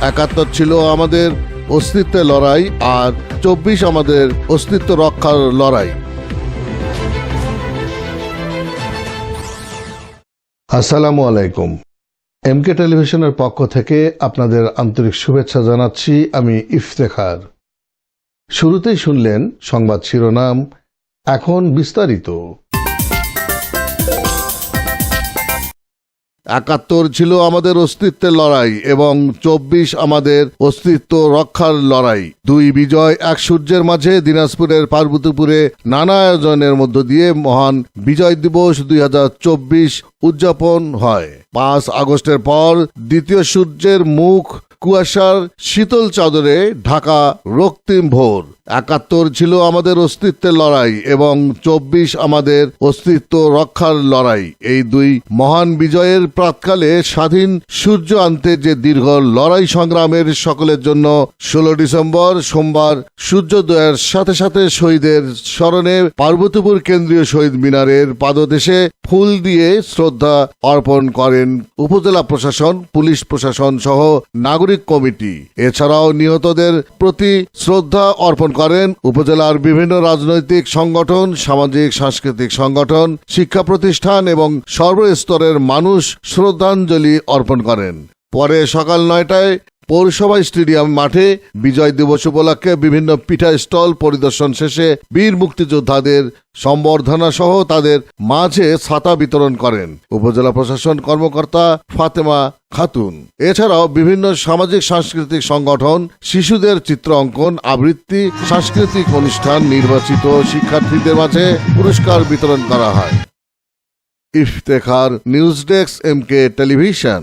একাত্তর ছিল আমাদের অস্তিত্বের লড়াই আর চব্বিশ আমাদের অস্তিত্ব রক্ষার লড়াই। আসসালামু আলাইকুম। এমকে টেলিভিশনের পক্ষ থেকে আপনাদের আন্তরিক শুভেচ্ছা জানাচ্ছি আমি ইফতেখার। শুরুতেই শুনলেন সংবাদ শিরোনাম, এখন বিস্তারিত। একাত্তর ছিল আমাদের অস্তিত্বের লড়াই এবং চব্বিশ আমাদের অস্তিত্ব রক্ষার লড়াই। দুই বিজয়, এক সূর্যের মাঝে দিনাজপুরের পার্বতীপুরে নানা আয়োজনের মধ্য দিয়ে মহান বিজয় দিবস দুই হাজার চব্বিশ উদযাপন হয়। পাঁচ আগস্টের পর দ্বিতীয় সূর্যের মুখ কুয়াশার শীতল চাদরে ঢাকা রক্তিম ভোর। একাত্তর ছিল আমাদের অস্তিত্বের লড়াই এবং চব্বিশ আমাদের অস্তিত্ব রক্ষার লড়াই। এই দুই মহান বিজয়ের প্রাতকালে স্বাধীন সূর্য আনতে যে দীর্ঘ লড়াই সংগ্রামের সকলের জন্য ষোলো ডিসেম্বর সোমবার সূর্যোদয়ের সাথে সাথে শহীদের স্মরণে পার্বতীপুর কেন্দ্রীয় শহীদ মিনারের পাদদেশে ফুল দিয়ে শ্রদ্ধা অর্পণ করেন উপজেলা প্রশাসন, পুলিশ প্রশাসন সহ নাগরিক কমিটি। এছাড়াও নিহতদের প্রতি শ্রদ্ধা অর্পণ করেন উপজেলার বিভিন্ন রাজনৈতিক সংগঠন, সামাজিক, সাংস্কৃতিক সংগঠন, শিক্ষা প্রতিষ্ঠান এবং সর্বস্তরের মানুষ শ্রদ্ধাঞ্জলি অর্পণ করেন। পরে সকাল নয়টায় পৌরসভা স্টেডিয়াম মাঠে বিজয় দিবস উপলক্ষে বিভিন্ন পিঠা স্টল পরিদর্শন শেষে বীর মুক্তিযোদ্ধাদের সম্বর্ধনা সহ তাদের মাঝে ছাতা বিতরণ করেন উপজেলা প্রশাসন কর্মকর্তা ফাতেমা খাতুন। এছাড়াও বিভিন্ন সামাজিক সাংস্কৃতিক সংগঠন, শিশুদের চিত্র অঙ্কন, আবৃত্তি, সাংস্কৃতিক অনুষ্ঠান, নির্বাচিত শিক্ষার্থীদের মাঝে পুরস্কার বিতরণ করা হয়। Iftekhar news desk M K television.